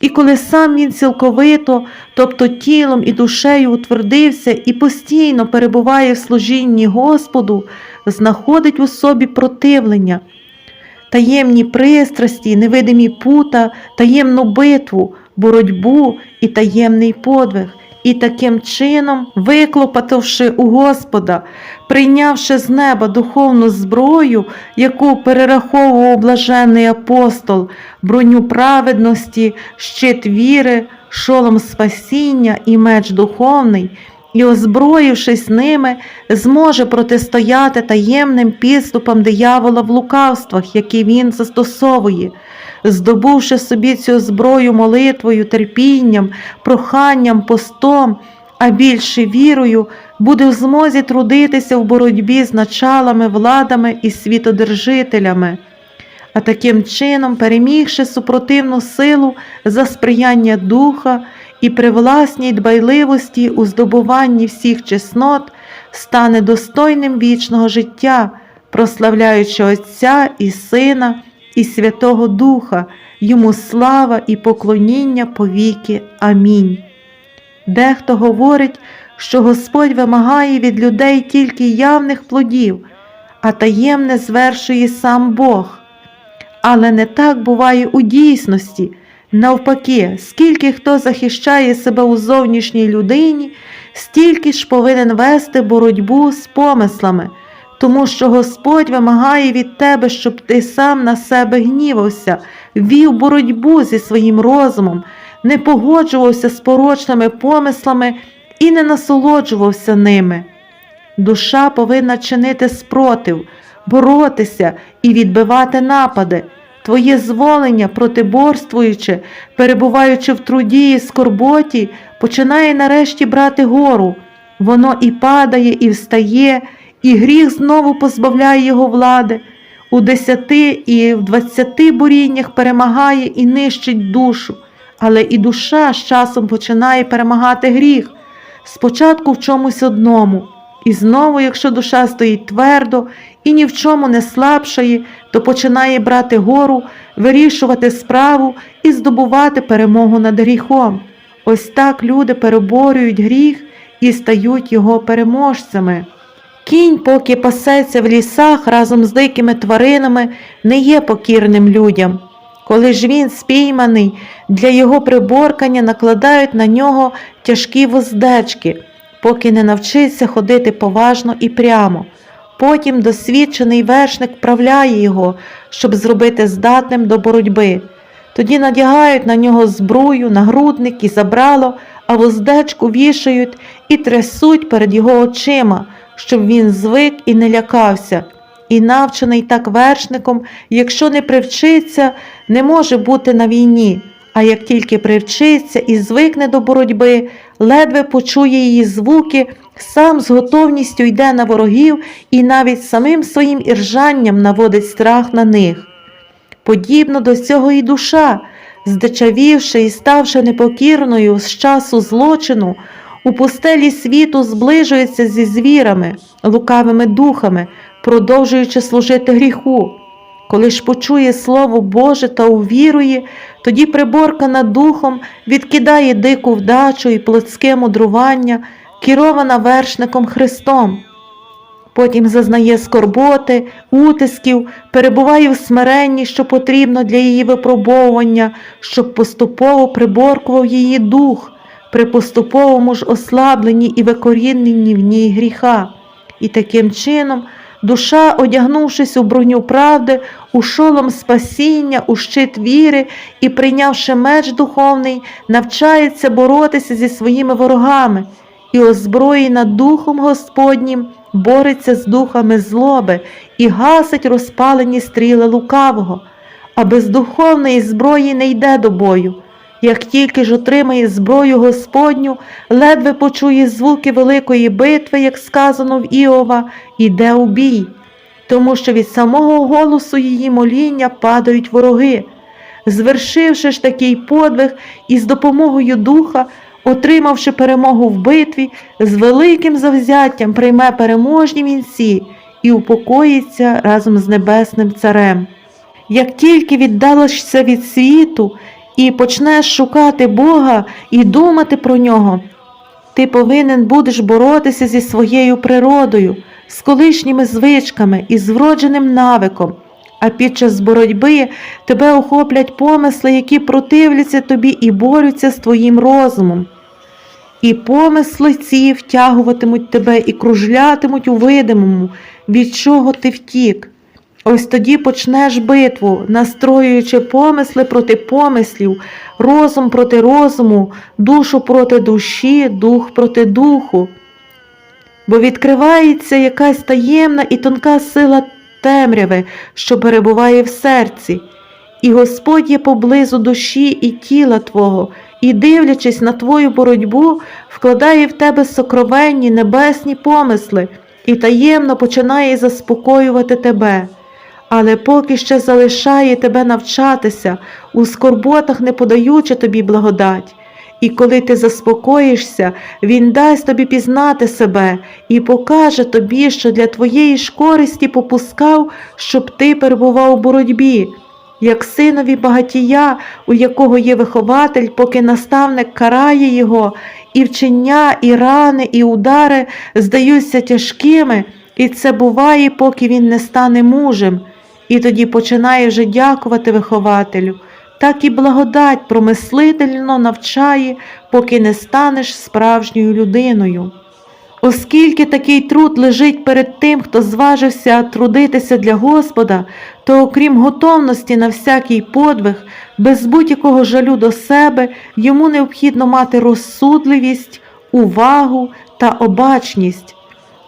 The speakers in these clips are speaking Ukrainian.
І коли сам він цілковито, тобто тілом і душею утвердився і постійно перебуває в служінні Господу, знаходить у собі противлення, таємні пристрасті, невидимі пута, таємну битву, боротьбу і таємний подвиг. І таким чином, виклопотавши у Господа, прийнявши з неба духовну зброю, яку перераховував блаженний апостол, броню праведності, щит віри, шолом спасіння і меч духовний, і, озброївшись ними, зможе протистояти таємним підступам диявола в лукавствах, які він застосовує, здобувши собі цю зброю молитвою, терпінням, проханням, постом, а більше вірою, буде в змозі трудитися в боротьбі з началами, владами і світодержителями. А таким чином, перемігши супротивну силу за сприяння духа і при власній дбайливості у здобуванні всіх чеснот, стане достойним вічного життя, прославляючи Отця і Сина і Святого Духа, йому слава і поклоніння повіки. Амінь. Дехто говорить, що Господь вимагає від людей тільки явних плодів, а таємне звершує сам Бог. Але не так буває у дійсності. Навпаки, скільки хто захищає себе у зовнішній людині, стільки ж повинен вести боротьбу з помислами, тому що Господь вимагає від тебе, щоб ти сам на себе гнівався, вів боротьбу зі своїм розумом, не погоджувався з порочними помислами і не насолоджувався ними. Душа повинна чинити спротив, боротися і відбивати напади. Твоє зволення, протиборствуючи, перебуваючи в труді і скорботі, починає нарешті брати гору. Воно і падає, і встає, і гріх знову позбавляє його влади. У десяти і в двадцяти буріннях перемагає і нищить душу, але і душа з часом починає перемагати гріх, спочатку в чомусь одному. І знову, якщо душа стоїть твердо і ні в чому не слабшає, то починає брати гору, вирішувати справу і здобувати перемогу над гріхом. Ось так люди переборюють гріх і стають його переможцями. Кінь, поки пасеться в лісах разом з дикими тваринами, не є покірним людям. Коли ж він спійманий, для його приборкання накладають на нього тяжкі воздечки, поки не навчиться ходити поважно і прямо. Потім досвідчений вершник вправляє його, щоб зробити здатним до боротьби. Тоді надягають на нього збрую, нагрудник і забрало, а воздечку вішають і трясуть перед його очима, щоб він звик і не лякався. І навчений так вершником, якщо не привчиться, не може бути на війні. А як тільки привчиться і звикне до боротьби, ледве почує її звуки, сам з готовністю йде на ворогів і навіть самим своїм іржанням наводить страх на них. Подібно до цього і душа, здичавівши і ставши непокірною з часу злочину, у пустелі світу зближується зі звірами, лукавими духами, продовжуючи служити гріху. Коли ж почує Слово Боже та увірує, тоді приборкана духом відкидає дику вдачу і плотське мудрування, керована вершником Христом. Потім зазнає скорботи, утисків, перебуває в смиренні, що потрібно для її випробовування, щоб поступово приборкував її дух, при поступовому ж ослабленні і викоріненні в ній гріха. І таким чином душа, одягнувшись у броню правди, у шолом спасіння, у щит віри і прийнявши меч духовний, навчається боротися зі своїми ворогами і озброєна Духом Господнім бореться з духами злоби і гасить розпалені стріли лукавого, а без духовної зброї не йде до бою. Як тільки ж отримає зброю Господню, ледве почує звуки великої битви, як сказано в Іова, іде у бій, тому що від самого голосу її моління падають вороги. Звершивши ж такий подвиг і з допомогою духа, отримавши перемогу в битві, з великим завзяттям прийме переможні вінці і упокоїться разом з небесним царем. Як тільки віддалишся від світу і почнеш шукати Бога і думати про нього, ти повинен будеш боротися зі своєю природою, з колишніми звичками і з вродженим навиком. А під час боротьби тебе охоплять помисли, які противляться тобі і борються з твоїм розумом. І помисли ці втягуватимуть тебе і кружлятимуть у видимому, від чого ти втік. Ось тоді почнеш битву, настроюючи помисли проти помислів, розум проти розуму, душу проти душі, дух проти духу. Бо відкривається якась таємна і тонка сила темряви, що перебуває в серці, і Господь є поблизу душі і тіла Твого, і, дивлячись на Твою боротьбу, вкладає в тебе сокровенні небесні помисли і таємно починає заспокоювати тебе. Але поки ще залишає тебе навчатися, у скорботах не подаючи тобі благодать. І коли ти заспокоїшся, Він дасть тобі пізнати себе і покаже тобі, що для твоєї ж користі попускав, щоб ти перебував у боротьбі, як синові багатія, у якого є вихователь, поки наставник карає його, і вчення, і рани, і удари здаються тяжкими, і це буває, поки він не стане мужем, і тоді починає вже дякувати вихователю так і благодать промислительно навчає, поки не станеш справжньою людиною. Оскільки такий труд лежить перед тим, хто зважився трудитися для Господа, то окрім готовності на всякий подвиг, без будь-якого жалю до себе, йому необхідно мати розсудливість, увагу та обачність.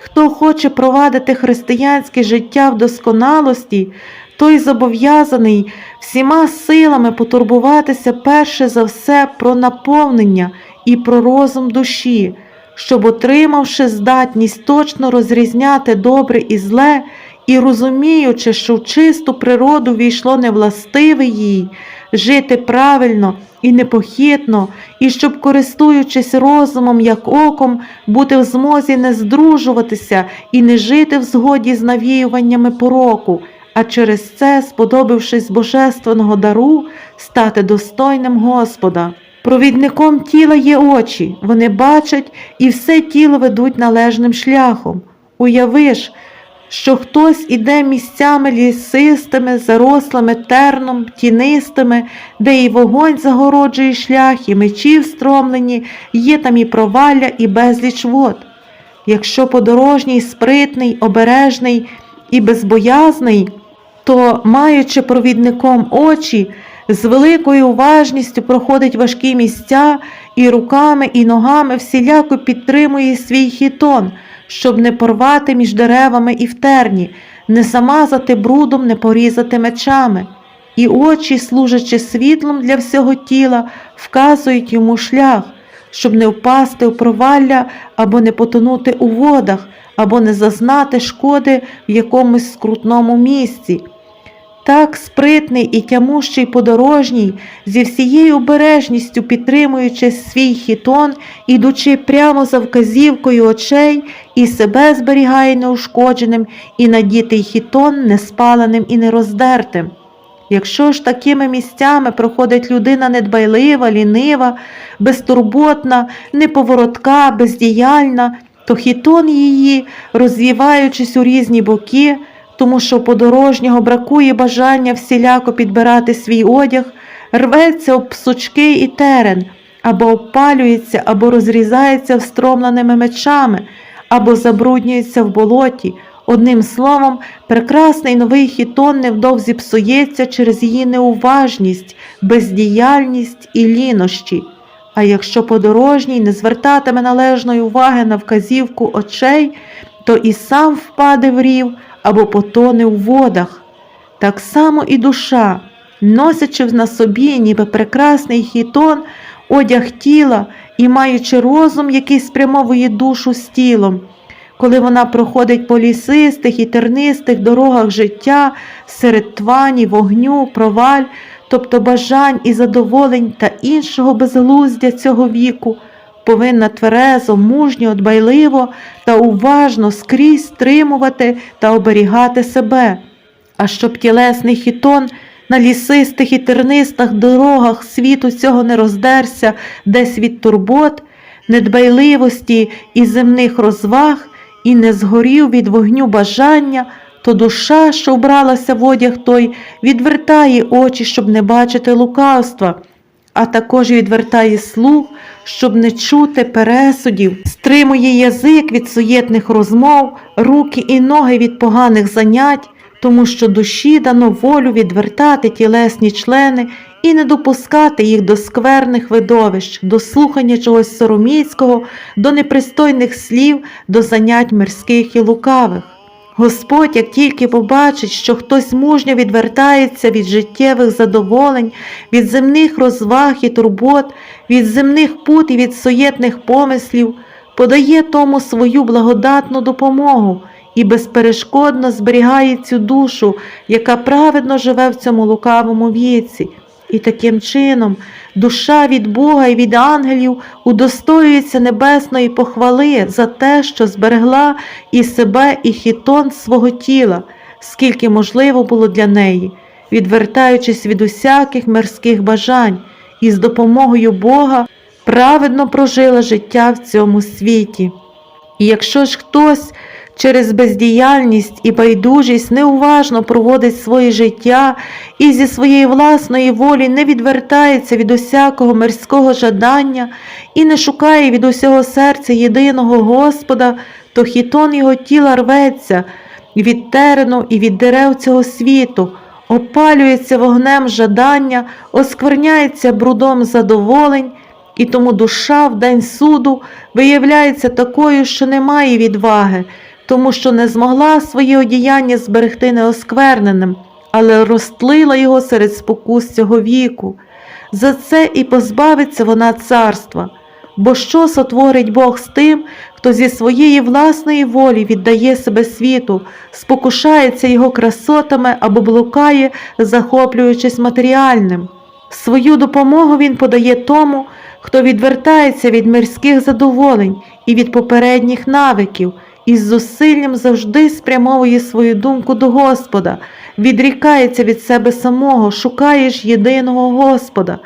Хто хоче провадити християнське життя в досконалості, той зобов'язаний всіма силами потурбуватися перше за все про наповнення і про розум душі, щоб, отримавши здатність точно розрізняти добре і зле, і розуміючи, що в чисту природу війшло невластиве їй, жити правильно і непохитно, і щоб, користуючись розумом як оком, бути в змозі не здружуватися і не жити в згоді з навіюваннями пороку а через це, сподобившись божественного дару, стати достойним Господа. Провідником тіла є очі, вони бачать і все тіло ведуть належним шляхом. Уяви ж, що хтось іде місцями лісистими, зарослими терном, тінистими, де і вогонь загороджує шлях, і мечі встромлені, є там і провалля, і безліч вод. Якщо подорожній спритний, обережний і безбоязний, то, маючи провідником очі, з великою уважністю проходить важкі місця і руками і ногами всіляко підтримує свій хітон, щоб не порвати між деревами і в терні, не замазати брудом, не порізати мечами. І очі, служачи світлом для всього тіла, вказують йому шлях, щоб не впасти у провалля або не потонути у водах, або не зазнати шкоди в якомусь скрутному місці. Так спритний і тямущий подорожній, зі всією обережністю підтримуючи свій хітон, ідучи прямо за вказівкою очей, і себе зберігає неушкодженим, і надітий хітон неспаленим і нероздертим. Якщо ж такими місцями проходить людина недбайлива, лінива, безтурботна, неповоротка, бездіяльна, то хітон її, розвіваючись у різні боки, тому що подорожнього бракує бажання всіляко підбирати свій одяг, рветься об псучки і терен, або обпалюється, або розрізається встромленими мечами, або забруднюється в болоті. Одним словом, прекрасний новий хітон невдовзі псується через її неуважність, бездіяльність і лінощі. А якщо подорожній не звертатиме належної уваги на вказівку очей, то і сам впаде в рів або потоне у водах. Так само і душа, носячи на собі, ніби прекрасний хітон, одяг тіла і маючи розум, який спрямовує душу з тілом. Коли вона проходить по лісистих і тернистих дорогах життя серед твані, вогню, проваль, тобто бажань і задоволень та іншого безглуздя цього віку, повинна тверезо, мужньо, дбайливо та уважно скрізь стримувати та оберігати себе, а щоб тілесний хітон на лісистих і тернистих дорогах світу цього не роздерся, десь від турбот, недбайливості і земних розваг, і не згорів від вогню бажання, то душа, що вбралася в одяг той, відвертає очі, щоб не бачити лукавства, а також відвертає слух, щоб не чути пересудів, стримує язик від суєтних розмов, руки і ноги від поганих занять, тому що душі дано волю відвертати тілесні члени і не допускати їх до скверних видовищ, до слухання чогось сороміцького, до непристойних слів, до занять мирських і лукавих. Господь, як тільки побачить, що хтось мужньо відвертається від життєвих задоволень, від земних розваг і турбот, від земних пут і від суєтних помислів, подає тому свою благодатну допомогу і безперешкодно зберігає цю душу, яка праведно живе в цьому лукавому віці. І таким чином душа від Бога і від ангелів удостоюється небесної похвали за те, що зберегла і себе, і хітон свого тіла, скільки можливо було для неї, відвертаючись від усяких мирських бажань, і з допомогою Бога праведно прожила життя в цьому світі. І якщо ж хтось через бездіяльність і байдужість неуважно проводить своє життя і зі своєї власної волі не відвертається від усякого мирського жадання і не шукає від усього серця єдиного Господа, то хітон його тіла рветься від терену і від дерев цього світу, опалюється вогнем жадання, оскверняється брудом задоволень. І тому душа в день суду виявляється такою, що не має відваги, тому що не змогла своє одіяння зберегти неоскверненим, але розтлила його серед спокус цього віку. За це і позбавиться вона царства. Бо що сотворить Бог з тим, хто зі своєї власної волі віддає себе світу, спокушається його красотами або блукає, захоплюючись матеріальним? Свою допомогу він подає тому, хто відвертається від мирських задоволень і від попередніх навиків, і з зусиллям завжди спрямовує свою думку до Господа, відрікається від себе самого, шукає ж єдиного Господа.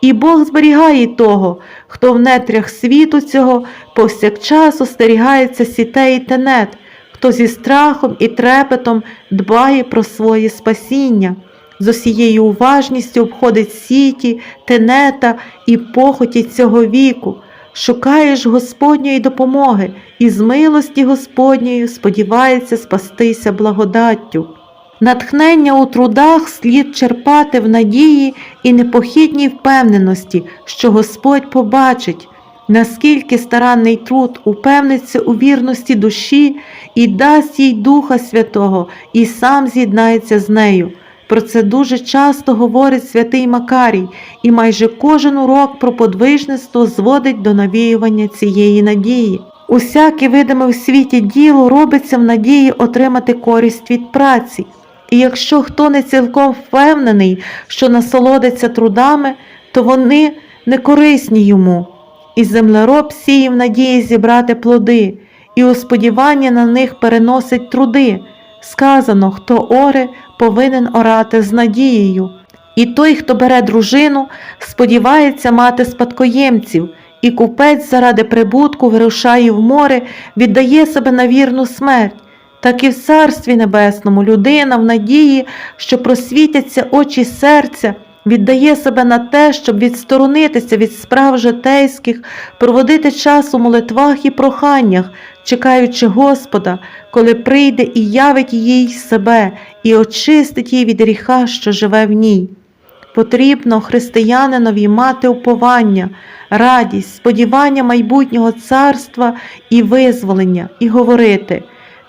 І Бог зберігає того, хто в нетрях світу цього повсякчас остерігається сітей і тенет, хто зі страхом і трепетом дбає про своє спасіння з усією уважністю обходить сіті, тенета і похоті цього віку, шукаєш Господньої допомоги і з милості Господньої сподівається спастися благодаттю. Натхнення у трудах слід черпати в надії і непохідній впевненості, що Господь побачить, наскільки старанний труд упевниться у вірності душі і дасть їй Духа Святого, і сам з'єднається з нею. Про це дуже часто говорить святий Макарій, і майже кожен урок про подвижництво зводить до навіювання цієї надії. Усяке видиме в світі діло робиться в надії отримати користь від праці. І якщо хто не цілком впевнений, що насолодиться трудами, то вони не корисні йому. І землероб сіє в надії зібрати плоди, і у сподівання на них переносить труди. Сказано, хто оре, повинен орати з надією. І той, хто бере дружину, сподівається мати спадкоємців, і купець заради прибутку вирушає в море, віддає себе на вірну смерть. Так і в Царстві Небесному людина в надії, що просвітяться очі серця, віддає себе на те, щоб відсторонитися від справ житейських, проводити час у молитвах і проханнях, чекаючи Господа, коли прийде і явить їй себе, і очистить її від гріха, що живе в ній. Потрібно християнинові мати уповання, радість, сподівання майбутнього царства і визволення, і говорити.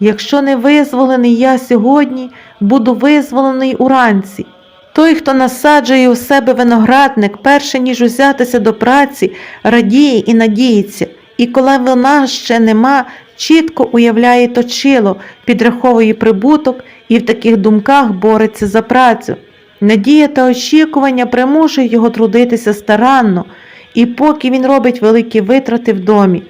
Якщо не визволений я сьогодні, буду визволений уранці. Той, хто насаджує у себе виноградник, перше ніж узятися до праці, радіє і надіється, і коли вона ще нема, чітко уявляє точило, підраховує прибуток і в таких думках бореться за працю. Надія та очікування примушують його трудитися старанно, і поки він робить великі витрати в домі.